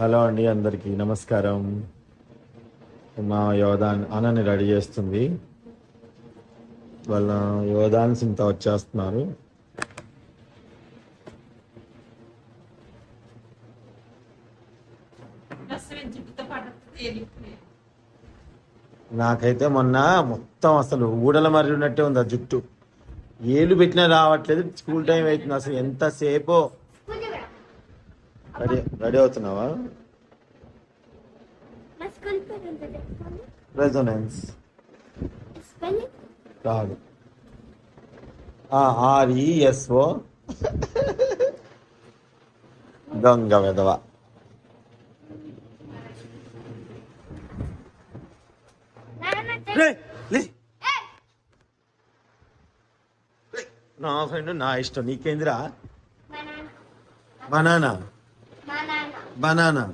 Hello అండి అందరికీ నమస్కారం. మా యోధాన్ అన్నని రెడీ చేస్తుంది. వాళ్ళ యోధాన్ సింత వచ్చేస్తున్నారు. నాకైతే మొన్న మొత్తం అసలు ఊడల మరి ఉన్నట్టే ఉంది ఆ జుట్టు. ఏలు పెట్టినా రావట్లేదు స్కూల్ టైం అవుతుంది అసలు ఎంతసేపో. రెడీ అవుతున్నావా? రెజోనెన్స్ రాదు. ఆర్ఈఎస్ఓ దొంగ విధవ. నా ఫ్రెండ్ నా ఇష్టం. నీకేంద్ర? బనానా. బనానా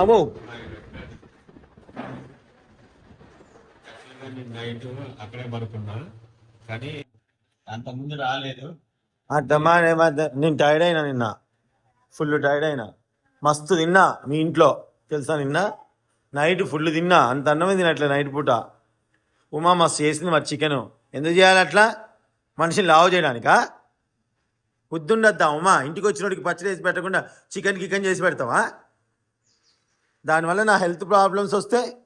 అమ్మో నేను నైట్ అక్కడే పడుకున్నా కానీ అంత ముందు రాలేదు అర్థమా నేను టైర్డ్ అయినా నిన్న. ఫుల్ టైర్డ్ అయినా. మస్తు తిన్నా మీ ఇంట్లో. తెలుసా నిన్న? నైట్ ఫుల్ తిన్నా. అంత అన్నమే తినట్లే నైట్ పూట. ఉమా మస్తు చేసింది మరి చికెన్ ఎందుకు చేయాలి అట్లా? మనిషిని లావు చేయడానికా? పొద్దుండద్దా ఉమా ఇంటికి వచ్చినోడికి పచ్చడి వేసి పెట్టకుండా చికెన్ కికెన్ చేసి పెడతావా? దానివల్ల నా హెల్త్ ప్రాబ్లమ్స్ వస్తే?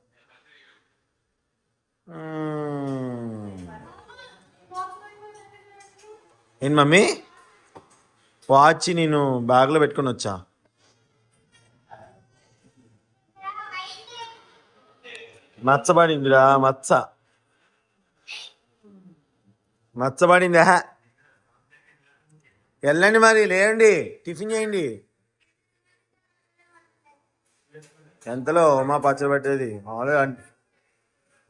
ఏం మమ్మీ? వాచ్ నేను బ్యాగ్లో పెట్టుకుని వచ్చా. మచ్చబడిందిరా మచ్చ. మచ్చబడిందా వెళ్ళండి మరి లేండి టిఫిన్ చేయండి. ఎంతలో మా పచ్చడి పెట్టేది?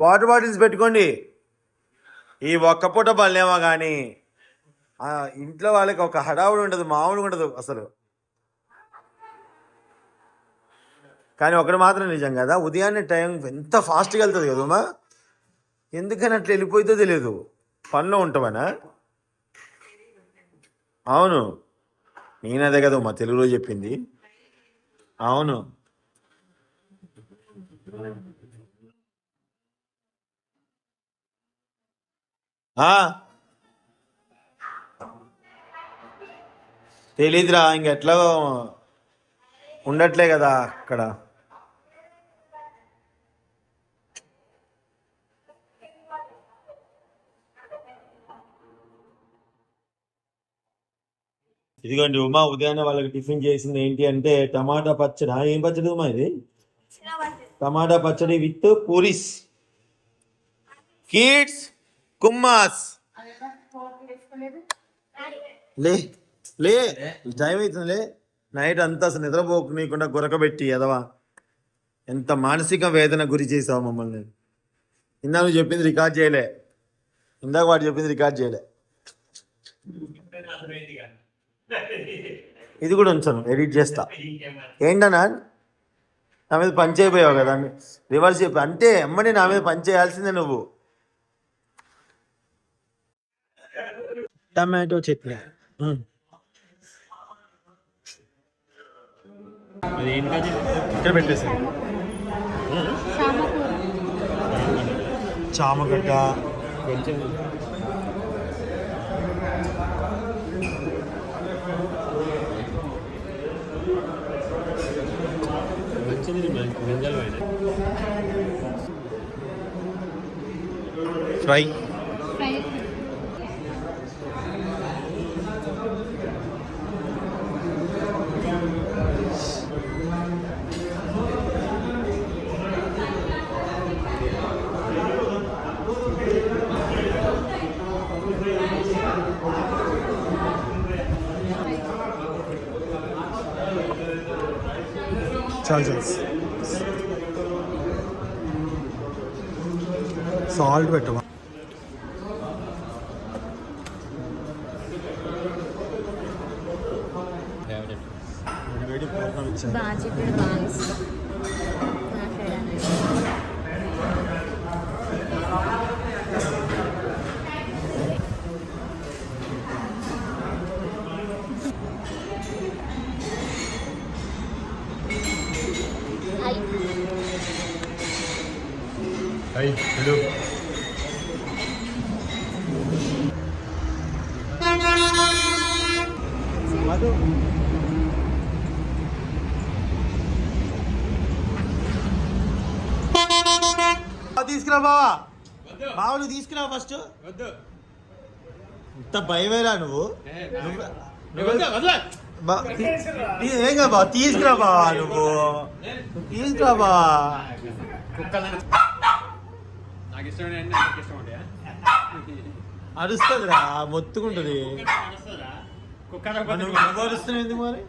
వాటర్ బాటిల్స్ పెట్టుకోండి. ఈ ఒక్క పూట పళ్ళేమో కానీ ఇంట్లో వాళ్ళకి ఒక హడావుడి ఉండదు మామూలుగా ఉండదు అసలు. కానీ ఒకటి మాత్రం నిజం కదా ఉదయాన్నే టైం ఎంత ఫాస్ట్గా వెళ్తుంది కదమ్మా ఎందుకని అట్లా వెళ్ళిపోతుందో తెలియదు పనిలో ఉంటామనా? అవును. నేనదే కదా మా తెలుగులో చెప్పింది. అవును. తెలీదురా ఇంకెట్లా ఉండట్లే కదా అక్కడ. ఇదిగోండి ఉమా ఉదయాన్నే వాళ్ళకి టిఫిన్ చేసింది ఏంటి అంటే టమాటా పచ్చడి. ఏం పచ్చడి ఉమా ఇది? టమాటా పచ్చడి విత్ పూరీస్. కిడ్స్ కుమ్మాస్. లే లే టైం అవుతుందిలే నైట్ అంతా అసలు నిద్రపోకు గురకబెట్టి ఎదవా ఎంత మానసిక వేదన గురి చేసావు మమ్మల్ని. ఇందాక నువ్వు చెప్పింది రికార్డ్ చేయలే. ఇందాక వాడు చెప్పింది రికార్డ్ చేయలే. ఇది కూడా ఉంచాను ఎడిట్ చేస్తా. ఏంటన్నా? నా మీద పని చేయబోయావు కదా రివర్స్ చెప్పి. అంటే అమ్మని నా మీద పని చేయాల్సిందే నువ్వు. టమాటో చట్నీ. ఇక్కడ పెట్టేసి. చామగడ్డ. కొంచెం ఫ్రై చాలు చాలు సాల్ట్ పెట్టవా ఫేవరెట్ మధు బావ తీసుకురా బావా. బావని తీసుకురా ఫస్ట్. వద్దు. ఇంత భయమేరా నువ్వు? ఏ, కాదు బావ తీసుకురా బావా నువ్వు. నువ్వు తీసుకురా బావా. నాకు ఇష్టమైన అన్ని నాకు ఇష్టం ఉంటాయా? అరుస్తుందిరా మొత్తుకుంటది. అరుస్తున్నావు ఎందుకు మరి?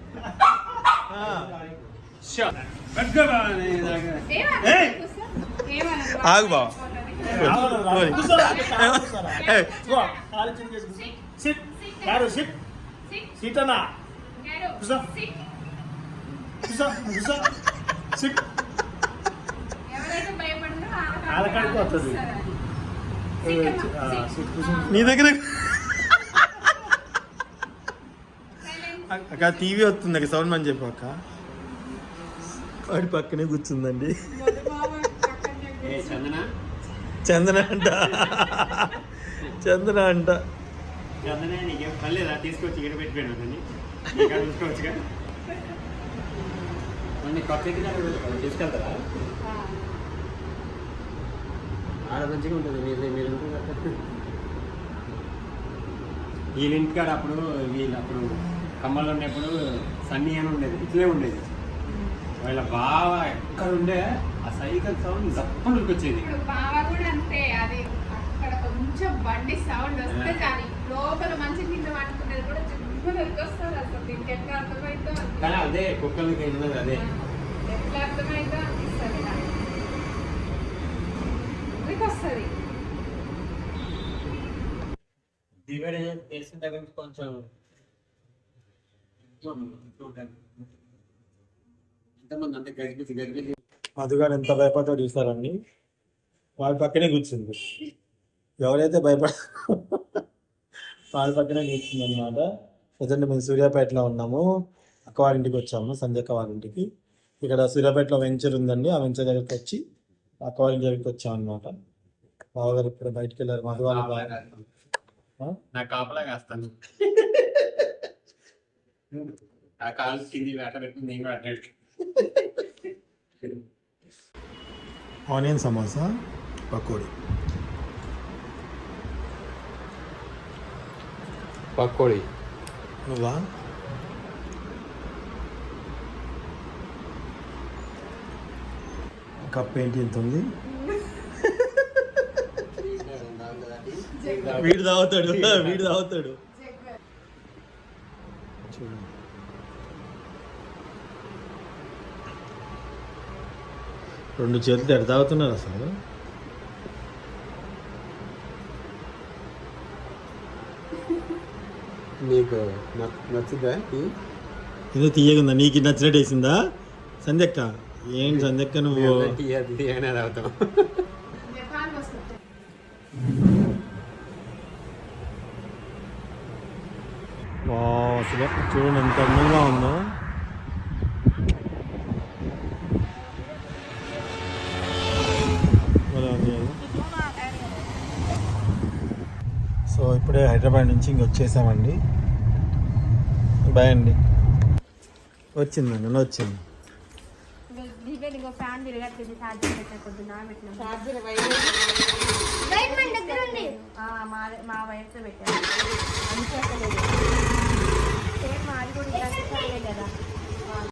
ఆ. ఆగు బావ. ఓయ్. వస్తుంది. కూసో నీ దగ్గర అక్క టీవీ వస్తుంది అక్క సౌండ్ అని చెప్పు అక్క. వాడి పక్కనే కూర్చుందండి. ఏ చందన? చందన అంట. చందన అంట. తీసుకొచ్చి ఇక్కడ పెట్టిపోయాను కానీ ఇక్కడ ఉంచుకోవచ్చుగా మళ్ళీ కొత్త ఇంటికి తీసుకెళ్తారా ఆడ మంచిగా ఉంటుంది మీరు మీరు. వీళ్ళ ఇంటికాడ అప్పుడు వీళ్ళు అప్పుడు కమ్మల్లో ఉన్నప్పుడు సన్నీ అని ఉండేది ఇట్లే ఉండేది. వాళ్ళ బావ ఎక్కడ ఉండే ఆ సైకిల్ సౌండ్ జప్పని వచ్చేది బావ కూడా అంతే అది అక్కడ కొంచెం బండి సౌండ్ వస్తే చాలు లోపల మంచి కింద పట్టుకునేది కూడా వస్తుంది అసలు దీనికి ఎట్లా అర్థమైందో కానీ అదే కుక్కలకి అదే. ఎట్లా అర్థమైందో అనిపిస్తుంది నాకు ఎందుకు వస్తుంది డివైడ్ చేసిన దగ్గర కొంచెం. మధుగారు ఎంత భయపడతాడు చూస్తారండి వాడి పక్కనే కూర్చుంది. ఎవరైతే భయపడ వాడి పక్కనే కూర్చుంది అనమాట ప్రజెంట్ మేము సూర్యాపేటలో ఉన్నాము. అక్క వాళ్ళ ఇంటికి వచ్చాము. వాళ్ళ ఇంటికి. ఇక్కడ సూర్యాపేటలో వెంచర్ ఉందండి. ఆ వెంచర్ దగ్గరికి వచ్చి ఇంటి దగ్గరికి వచ్చాం అనమాట బావగారు ఇప్పుడు బయటికి వెళ్ళారు మధు వాళ్ళ బావ ఆ? నా కాపలా కాస్తాను. ఆ కాలు కింది వేట పెట్టి నేను కూడా ఆనియన్ సమోసా పకోడీ. పకోడీ. నువ్వా? కప్ ఏంటి ఎంత ఉంది? వీడు తాగుతాడు వీడు తాగుతాడు. రెండు చేతులు ఎడ తాగుతున్నారు అసలు? నీకు నచ్చుదా ఏదో తీయగుందా? నీకు నచ్చినట్టు వేసిందా? సంధ్యక్క. ఏం సంధ్యక్క నువ్వు? అనేది అవుతాం జపాన్ వస్తుంది వావ్, అసలు చూడండి ఎంత అందంగా ఉందో. సో ఇప్పుడే హైదరాబాద్ నుంచి ఇంక వచ్చేసామండి. బాయ్ అండి. వచ్చిందండి వచ్చింది. ఇగో ఫ్యాన్ తిరగట్లేదు ఛార్జర్ పెట్టిన పొద్దున పెట్టిన ఛార్జర్ వైర్ మన దగ్గర ఉంది. మా మా వైర్తో పెట్టాను అంతే సేమ్ మాది కూడా ఇలా కదా.